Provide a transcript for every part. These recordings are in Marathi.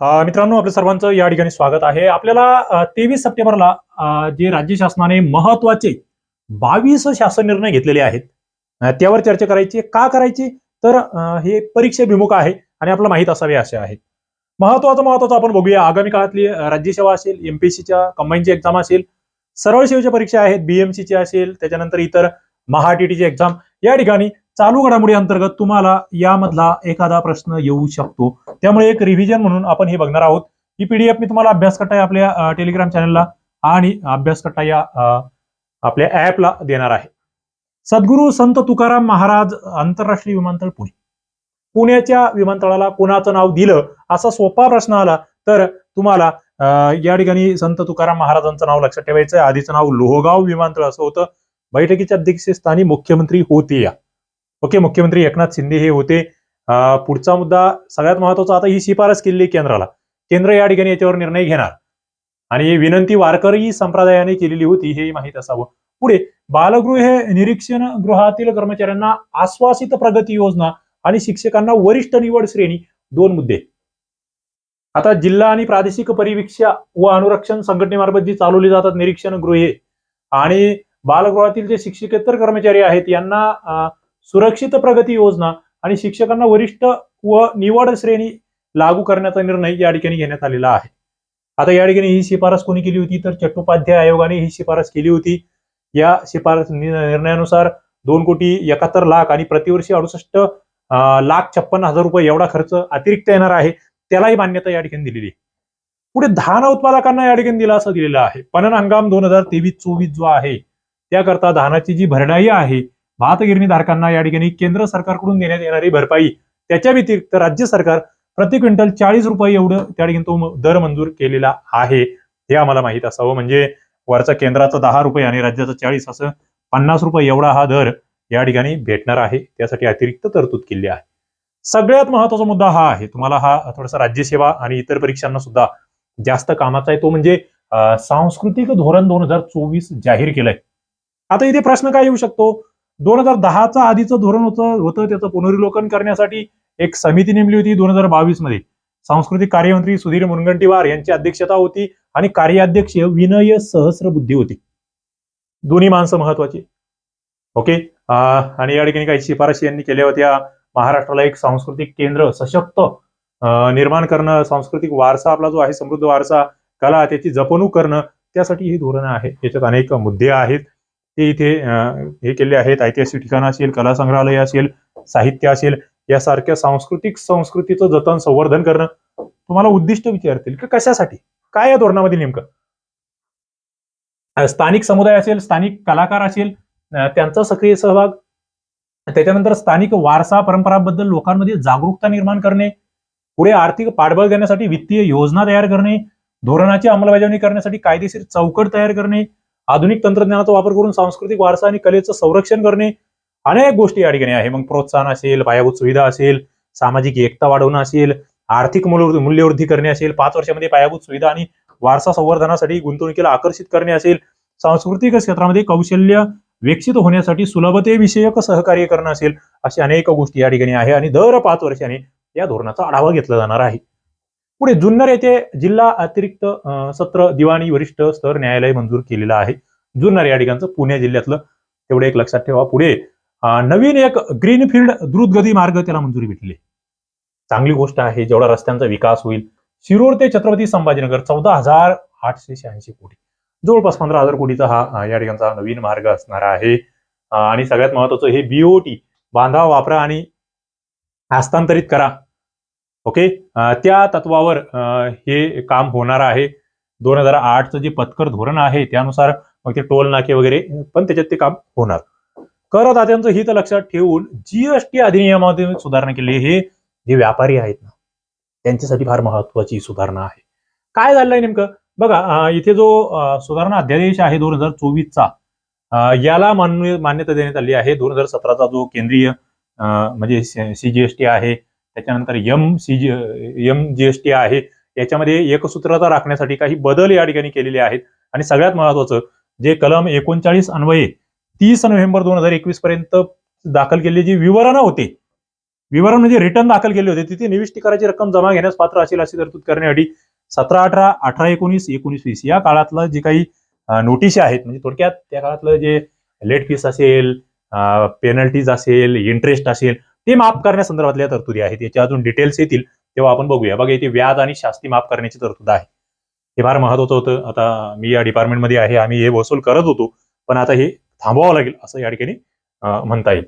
मित्रांनो आपल्या सर्वांचं या ठिकाणी स्वागत आहे. आपल्याला तेवीस सप्टेंबरला जे राज्य शासनाने महत्त्वाचे बावीस शासन निर्णय घेतलेले आहेत त्यावर चर्चा करायची. का करायची? तर हे परीक्षेभिमुख आहे आणि आपल्याला माहीत असावे असे आहे. महत्वाचं महत्वाचं आपण बघूया. आगामी काळातली राज्यसेवा असेल एमपीसीच्या कंबाईनची एक्झाम असेल सरळ सेवेच्या परीक्षा आहेत बीएमसीची असेल त्याच्यानंतर इतर महाटीटीची एक्झाम या ठिकाणी चालू घडामोडी अंतर्गत तुम्हाला यामधला एखादा प्रश्न येऊ शकतो. त्यामुळे एक रिव्हिजन म्हणून आपण हे बघणार आहोत. ही पीडीएफ मी तुम्हाला अभ्यास कट्टा आपल्या टेलिग्राम चॅनलला आणि अभ्यास कट्टा या आपल्या ऍपला देणार आहे. सद्गुरू संत तुकाराम महाराज आंतरराष्ट्रीय विमानतळ पुणे. पुण्याच्या विमानतळाला कोणाचं नाव दिलं असा सोपा प्रश्न आला तर तुम्हाला या ठिकाणी संत तुकाराम महाराजांचं नाव लक्षात ठेवायचं आधीचं नाव लोहगाव विमानतळ असं होतं. बैठकीच्या अध्यक्षस्थानी मुख्यमंत्री होते या. ओके मुख्यमंत्री एकनाथ शिंदे हे होते. पुढचा मुद्दा सगळ्यात महत्त्वाचा आता ही शिफारस केलेली केंद्राला. केंद्र या ठिकाणी याच्यावर निर्णय घेणार. आणि विनंती वारकरी संप्रदायाने केलेली होती हे माहीत असावं. पुढे बालगृह निरीक्षण गृहातील कर्मचाऱ्यांना आश्वासित प्रगती योजना आणि शिक्षकांना वरिष्ठ निवड श्रेणी दोन मुद्दे. आता जिल्हा आणि प्रादेशिक परिवीक्षा व अनुरक्षण संघटनेमार्फत जी चालवली जातात निरीक्षण गृहे आणि बालगृहातील जे शिक्षकेतर कर्मचारी आहेत यांना सुरक्षित प्रगती योजना आणि शिक्षकांना वरिष्ठ व निवड श्रेणी लागू करण्याचा निर्णय या ठिकाणी घेण्यात आलेला आहे. आता या ठिकाणी ही शिफारस कोणी केली होती? तर चट्टोपाध्याय आयोगाने ही शिफारस केली होती. या शिफारस निर्णयानुसार दोन कोटी एकाहत्तर लाख आणि प्रतिवर्षी अडुसष्ट लाख छप्पन हजार रुपये एवढा खर्च अतिरिक्त येणार आहे. त्यालाही मान्यता या ठिकाणी दिलेली आहे. पुढे धान उत्पादकांना या ठिकाणी दिला असं दिलेलं आहे. पणन हंगाम दोन हजार तेवीस चोवीस जो आहे त्याकरता धानाची जी भरणाई आहे भातगिरणी धारकांना या ठिकाणी केंद्र सरकारकडून देण्यात येणारी भरपाई त्याच्या व्यतिरिक्त राज्य सरकार प्रति क्विंटल चाळीस रुपये एवढं त्या ठिकाणी तो दर मंजूर केलेला आहे. हे आम्हाला माहीत असावं. म्हणजे वरचा केंद्राचा दहा रुपये आणि राज्याचा चाळीस असं पन्नास रुपये एवढा हा दर या ठिकाणी भेटणार आहे. त्यासाठी अतिरिक्त तरतूद केली आहे. सगळ्यात महत्त्वाचा मुद्दा हा आहे. तुम्हाला हा थोडासा राज्यसेवा आणि इतर परीक्षांना सुद्धा जास्त कामाचा आहे. तो म्हणजे सांस्कृतिक धोरण दोन हजार चोवीस जाहीर केलंय. आता इथे प्रश्न काय येऊ शकतो? दोन हजार दहाचा आधीचं धोरण होतं होतं त्याचं पुनर्विलोकन करण्यासाठी एक समिती नेमली होती दोन हजार बावीसमध्ये सांस्कृतिक कार्यमंत्री सुधीर मुनगंटीवार यांची अध्यक्षता होती आणि कार्याध्यक्ष विनय सहस्रबुद्धी होती. दोन्ही माणसं महत्वाची. ओके? आणि या ठिकाणी काही शिफारशी यांनी केल्या होत्या. महाराष्ट्राला एक सांस्कृतिक केंद्र सशक्त अं, निर्माण करणं सांस्कृतिक वारसा आपला जो आहे समृद्ध वारसा कला त्याची जपणूक करणं त्यासाठी ही धोरणं आहेत. याच्यात अनेक मुद्दे आहेत. ते इथे हे केले आहेत. ऐतिहासिक ठिकाणं असेल कला संग्रहालय असेल साहित्य असेल यासारख्या सांस्कृतिक संस्कृतीचं जतन संवर्धन करणं तुम्हाला उद्दिष्ट विचारतील की कशासाठी? काय या धोरणामध्ये नेमकं? स्थानिक समुदाय असेल स्थानिक कलाकार असेल त्यांचा सक्रिय सहभाग त्याच्यानंतर स्थानिक वारसा परंपराबद्दल लोकांमध्ये जागरूकता निर्माण करणे पुढे आर्थिक पाठबळ देण्यासाठी वित्तीय योजना तयार करणे धोरणाची अंमलबजावणी करण्यासाठी कायदेशीर चौकट तयार करणे आधुनिक तंत्रज्ञानाचा वापर करून सांस्कृतिक वारसा आणि कलेचं संरक्षण करणे अनेक गोष्टी या ठिकाणी आहे. मग प्रोत्साहन असेल पायाभूत सुविधा असेल सामाजिक एकता वाढवणं असेल आर्थिक मूल्य- मूल्यवृद्धी करणे असेल पाच वर्षामध्ये पायाभूत सुविधा आणि वारसा संवर्धनासाठी गुंतवणुकीला आकर्षित करणे असेल सांस्कृतिक क्षेत्रामध्ये कौशल्य विकसित होण्यासाठी सुलभतेविषयक सहकार्य करणं असेल अशा अनेक गोष्टी या ठिकाणी आहे. आणि दर पाच वर्षाने या धोरणाचा आढावा घेतला जाणार आहे. पुढे जुन्नर येथे जिल्हा अतिरिक्त सत्र दिवाणी वरिष्ठ स्तर न्यायालय मंजूर केलेलं आहे. जुन्नर या ठिकाणचं पुणे जिल्ह्यातलं तेवढं एक लक्षात ठेवा. पुढे नवीन एक ग्रीनफील्ड द्रुतगती मार्ग त्याला मंजुरी भेटली. चांगली गोष्ट आहे जेवढा रस्त्यांचा विकास होईल. शिरूर ते छत्रपती संभाजीनगर चौदा हजार आठशे शहाऐंशी कोटी. जवळपास पंधरा हजार कोटीचा हा या ठिकाणचा नवीन मार्ग असणार आहे. आणि सगळ्यात महत्वाचं हे बीओटी बांधा वापरा आणि हस्तांतरित करा. ओके? त्या तत्वावर हे काम होणार आहे. दोन हजार आठचं जे पत्कर धोरण आहे त्यानुसार मग ते टोल नाके वगैरे पण त्याच्यात ते काम होणार. करदात्यांचं हित लक्षात ठेवून जीएसटी अधिनियमामध्ये सुधारणा केली. हे जे व्यापारी आहेत ना त्यांच्यासाठी फार महत्वाची सुधारणा आहे. काय झालंय नेमकं? बघा इथे जो सुधारणा अध्यादेश आहे दोन हजार चोवीसचा याला मान्य मान्यता देण्यात आली आहे. दोन हजार सतराचा जो केंद्रीय अं, म्हणजे सीजीएसटी आहे त्याच्यानंतर M C G M GST आहे. याच्यामध्ये एकसूत्रता राखण्यासाठी काही बदल या ठिकाणी केलेले आहेत. आणि सगळ्यात महत्वाचं जे कलम एकोणचाळीस अन्वये तीस नोव्हेंबर दोन हजार एकवीस पर्यंत दाखल केलेली जी विवरणं होती विवरण म्हणजे रिटर्न दाखल केले होते तिथे निविष्टी करायची रक्कम जमा घेण्यास पात्र असेल अशी तरतूद करण्यासाठी सतरा अठरा अठरा एकोणीस एकोणीस वीस या काळातलं जे काही नोटीस आहेत म्हणजे थोडक्यात त्या काळातलं जे लेट फीस असेल पेनल्टीज असेल इंटरेस्ट असेल ते माफ करण्यासंदर्भातल्या तरतुदी आहेत. याच्या अजून डिटेल्स येतील तेव्हा आपण बघूया. बघा इथे व्याज आणि शास्ती माफ करण्याची तरतूद आहे. हे फार महत्वाचं होतं. आता मी या डिपार्टमेंटमध्ये आहे. आम्ही हे वसूल करत होतो. पण आता हे थांबवावं लागेल असं या ठिकाणी म्हणता येईल.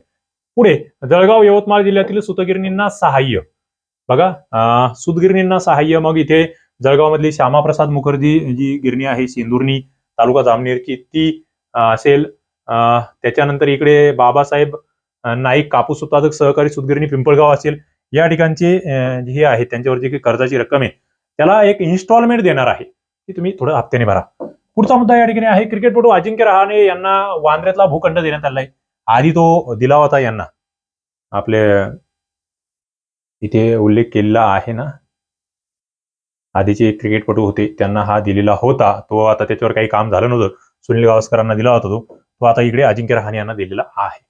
पुढे जळगाव यवतमाळ जिल्ह्यातील सुतगिरणींना सहाय्य. बघा सुतगिरणींना सूतगिरणींना सहाय्य. मग इथे जळगावमधली श्यामाप्रसाद मुखर्जी जी गिरणी आहे सिंदुर्णी तालुका जामनेरची ती असेल. त्याच्यानंतर इकडे बाबासाहेब नाईक कापूस उत्पादक सहकारी सुदगिरणी पिंपळगाव असेल या ठिकाणचे हे आहे त्यांच्यावर जी कर्जाची रक्कम आहे त्याला एक इन्स्टॉलमेंट देणार आहे की तुम्ही थोडं हप्त्याने भरा. पुढचा मुद्दा या ठिकाणी आहे क्रिकेटपटू अजिंक्य रहाणे यांना वांद्र्यातला भूखंड देण्यात आलाय. आधी तो दिला होता यांना. आपले इथे उल्लेख केलेला आहे ना? आधीचे क्रिकेटपटू होते त्यांना हा दिलेला होता तो आता त्याच्यावर काही काम झालं नव्हतं. सुनील गावस्करांना दिला होता तो. तो आता इकडे अजिंक्य रहाणे यांना दिलेला आहे.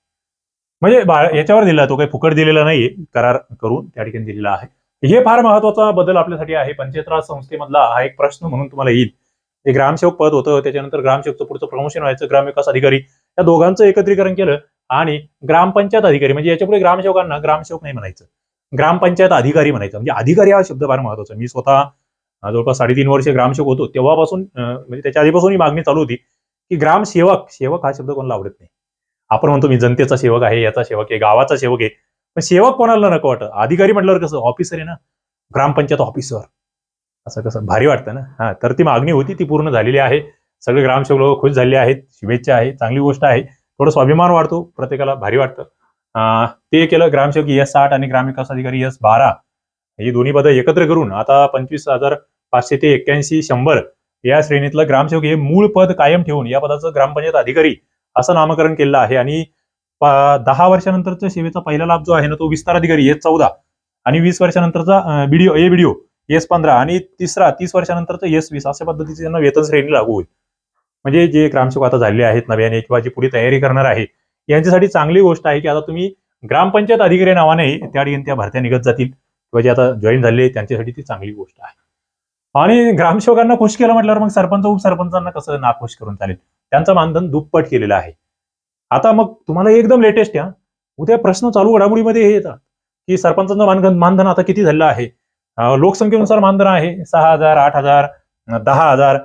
म्हणजे याच्यावर दिला तो काही फुकट दिलेला नाहीये करार करून त्या ठिकाणी दिलेला आहे. हे फार महत्त्वाचा बदल आपल्यासाठी आहे. पंचायत राज संस्थेमधला हा एक प्रश्न म्हणून तुम्हाला येईल. हे ग्रामसेवक पद होतं त्याच्यानंतर ग्रामसेवकचं पुढचं प्रमोशन व्हायचं ग्रामविकास अधिकारी या दोघांचं एकत्रीकरण केलं आणि ग्रामपंचायत अधिकारी म्हणजे याच्यापुढे ग्रामसेवकांना ग्रामसेवक नाही म्हणायचं. ग्रामपंचायत अधिकारी म्हणायचं. म्हणजे अधिकारी हा शब्द फार महत्त्वाचा मी स्वतः जवळपास साडेतीन वर्ष ग्रामसेवक होतो. तेव्हापासून म्हणजे त्याच्या आधीपासून ही मागणी चालू होती की ग्रामसेवक सेवक हा शब्द कोणाला आवडत नाही. आपण म्हणतो मी जनतेचा सेवक आहे याचा सेवक आहे गावाचा सेवक आहे. पण सेवक कोणाला नको वाटत? अधिकारी म्हटल्यावर कसं? ऑफिसर आहे ना? ग्रामपंचायत ऑफिसर असं कसं? भारी वाटतं ना? हा तर ती मागणी होती ती पूर्ण झालेली आहे. सगळे ग्रामसेवक लोक खुश झाले आहेत. शुभेच्छा आहे. चांगली गोष्ट आहे. थोडं स्वाभिमान वाढतो. प्रत्येकाला भारी वाटतं. ते केलं ग्रामसेवक एस साठ आणि ग्रामविकास अधिकारी एस बारा. ही दोन्ही पदं एकत्र करून आता पंचवीस हजार पाचशे ते एक्क्याऐंशी शंभर या श्रेणीतलं ग्रामसेवक हे मूळ पद कायम ठेवून या पदाचं ग्रामपंचायत अधिकारी असं नामकरण केलेलं आहे. आणि दहा वर्षानंतरच्या सेवेचा पहिला लाभ जो आहे ना तो विस्तार अधिकारी एस चौदा. आणि वीस वर्षानंतरचा बीडीओ ए बीडीओ एस पंधरा. आणि तिसरा तीस वर्षानंतरचा एस वीस अशा पद्धतीचे त्यांना वेतन श्रेणी लागू होईल. म्हणजे जे ग्रामसेवक आता झालेले आहेत नव्याने किंवा जी पुढे तयारी करणार आहे यांच्यासाठी चांगली गोष्ट आहे की आता तुम्ही ग्रामपंचायत अधिकारी नावाने त्या ठिकाणी त्या भरत्या निघत जातील. किंवा जे आता जॉईन झाले त्यांच्यासाठी ती चांगली गोष्ट आहे. आणि ग्रामसेवकांना खुश केलं म्हटल्यावर मग सरपंच उपसरपंचांना कसं नाखुश करून चालेल? त्यांचं मानधन दुप्पट केलेलं आहे. आता मग तुम्हाला एकदम लेटेस्ट या. उद्या प्रश्न चालू घडामोडीमध्ये हे येतात. की सरपंचांचं मानधन मानधन आता किती झालेलं आहे? लोकसंख्येनुसार मानधन आहे सहा हजार आठ हजार दहा हजार.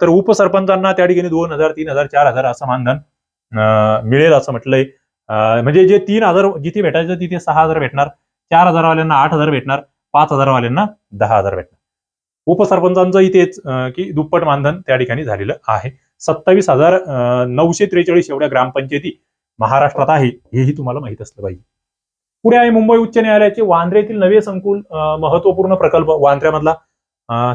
तर उपसरपंचांना त्या ठिकाणी दोन हजार तीन हजार चार हजार असं मानधन अं, मिळेल असं म्हटलंय. म्हणजे जे तीन हजार जिथे भेटायचं तिथे सहा हजार भेटणार. चार हजारवाल्यांना आठ हजार भेटणार. पाच हजारवाल्यांना दहा हजार भेटणार. उपसरपंचांचं इथेच की दुप्पट मानधन त्या ठिकाणी झालेलं आहे. सत्तावीस हजार नऊशे त्रेचाळीस एवढ्या ग्रामपंचायती महाराष्ट्रात आहे हेही तुम्हाला माहीत असलं पाहिजे. पुढे आहे मुंबई उच्च न्यायालयाचे वांद्रेतील नवे संकुल महत्त्वपूर्ण प्रकल्प वांद्र्यामधला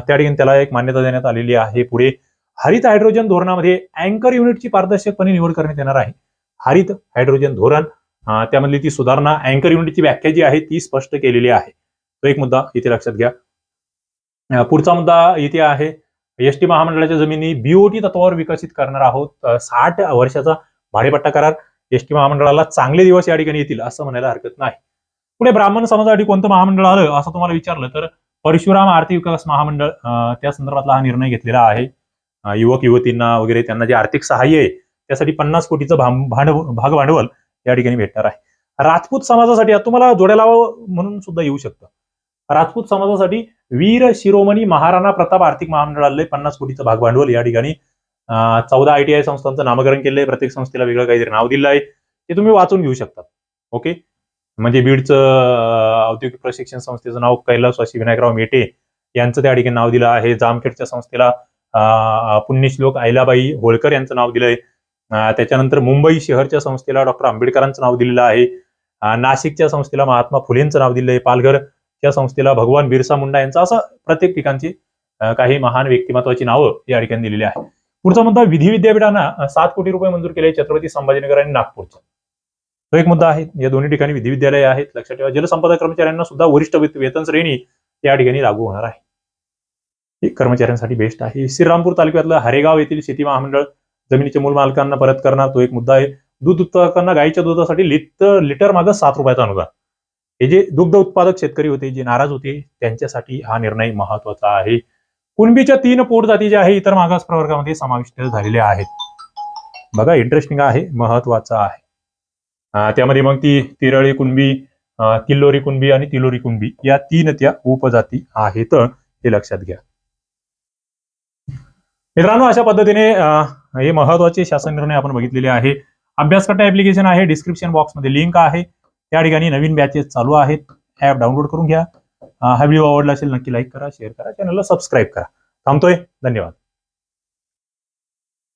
त्या ठिकाणी त्याला एक मान्यता देण्यात आलेली आहे पुढे. हरित हायड्रोजन धोरणामध्ये अँकर युनिटची पारदर्शकपणे निवड करण्यात येणार आहे. हरित हायड्रोजन धोरण त्यामधली ती सुधारणा अँकर युनिटची व्याख्या जी आहे ती स्पष्ट केलेली आहे. तो एक मुद्दा इथे लक्षात घ्या. पुढचा मुद्दा इथे आहे. एस टी महामंडळाच्या जमिनी बीओटी तत्वावर विकसित करणार आहोत. साठ वर्षाचा भाडेपट्टा करार एस टी महामंडळाला चांगले दिवस या ठिकाणी येतील असं म्हणायला हरकत नाही. पुढे ब्राह्मण समाजासाठी कोणतं महामंडळ आलं असं तुम्हाला विचारलं तर परशुराम आर्थिक विकास महामंडळ त्या संदर्भातला हा निर्णय घेतलेला आहे. युवक युवतींना वगैरे त्यांना जे आर्थिक सहाय्य आहे त्यासाठी पन्नास कोटीचं भांडव भाग भांडवल या ठिकाणी भेटणार आहे. राजपूत समाजासाठी आता तुम्हाला जोड्या लावावं म्हणून सुद्धा येऊ शकतं. राजपूत समाजासाठी वीर शिरोमणी महाराणा प्रताप आर्थिक महामंडळ पन्नास कोटीचं भाग भांडवल या ठिकाणी चौदा आय टी आय संस्थांचं नामकरण केलंय. प्रत्येक संस्थेला वेगळं काहीतरी नाव दिलं आहे. ते तुम्ही वाचून घेऊ शकता. ओके? म्हणजे बीडचं औद्योगिक प्रशिक्षण संस्थेचं नाव कैलासवासी विनायकराव मेटे यांचं त्या ठिकाणी नाव दिलं आहे. जामखेडच्या संस्थेला पुण्यश्लोक आयलाबाई होळकर यांचं नाव दिलंय. त्याच्यानंतर मुंबई शहरच्या संस्थेला डॉक्टर आंबेडकरांचं नाव दिलेलं आहे. नाशिकच्या संस्थेला महात्मा फुलेंचं नाव दिलंय. पालघर या संस्थेला भगवान बिरसा मुंडा यांचा असं प्रत्येक ठिकाणची काही महान व्यक्तिमत्वाची नावं या ठिकाणी दिलेली आहे पुढचा मुद्दा विधी विद्यापीठांना सात कोटी रुपये मंजूर केले छत्रपती संभाजीनगर आणि नागपूरचा. तो एक मुद्दा आहे. या दोन्ही ठिकाणी विधी विद्यालय आहेत. लक्षात ठेवा जलसंपदा कर्मचाऱ्यांना सुद्धा वरिष्ठ वेतन श्रेणी या ठिकाणी लागू होणार आहे. हे कर्मचाऱ्यांसाठी बेस्ट आहे. श्रीरामपूर तालुक्यातलं हरेगाव येथील शेती महामंडळ जमिनीच्या मूल मालकांना परत करणार तो एक मुद्दा आहे. दूध उत्पादकांना गाईच्या दुधासाठी लिटर लिटर मागं सात रुपयाचा अनुदान. हे जे दुग्ध उत्पादक शेतकरी होते जे नाराज होते त्यांच्यासाठी हा निर्णय महत्त्वाचा आहे. कुणबीच्या तीन पोट जाती ज्या आहे इतर मागास प्रवर्गामध्ये समाविष्ट झालेल्या आहेत. बघा इंटरेस्टिंग आहे महत्त्वाचा आहे. त्यामध्ये मग ती तिरळी कुणबी किल्लोरी कुणबी आणि तिलोरी कुणबी या तीन त्या उपजाती आहेत हे लक्षात घ्या. मित्रांनो अशा पद्धतीने हे महत्त्वाचे शासन निर्णय आपण बघितलेले आहे. अभ्यासकर्ता ऍप्लिकेशन आहे डिस्क्रिप्शन बॉक्समध्ये लिंक आहे. त्या ठिकाणी नवीन बॅचेस चालू आहेत. ऍप डाउनलोड करून घ्या. हा व्हिडिओ आवडला असेल नक्की लाईक करा शेअर करा. चॅनलला सबस्क्राईब करा. थांबतोय. धन्यवाद.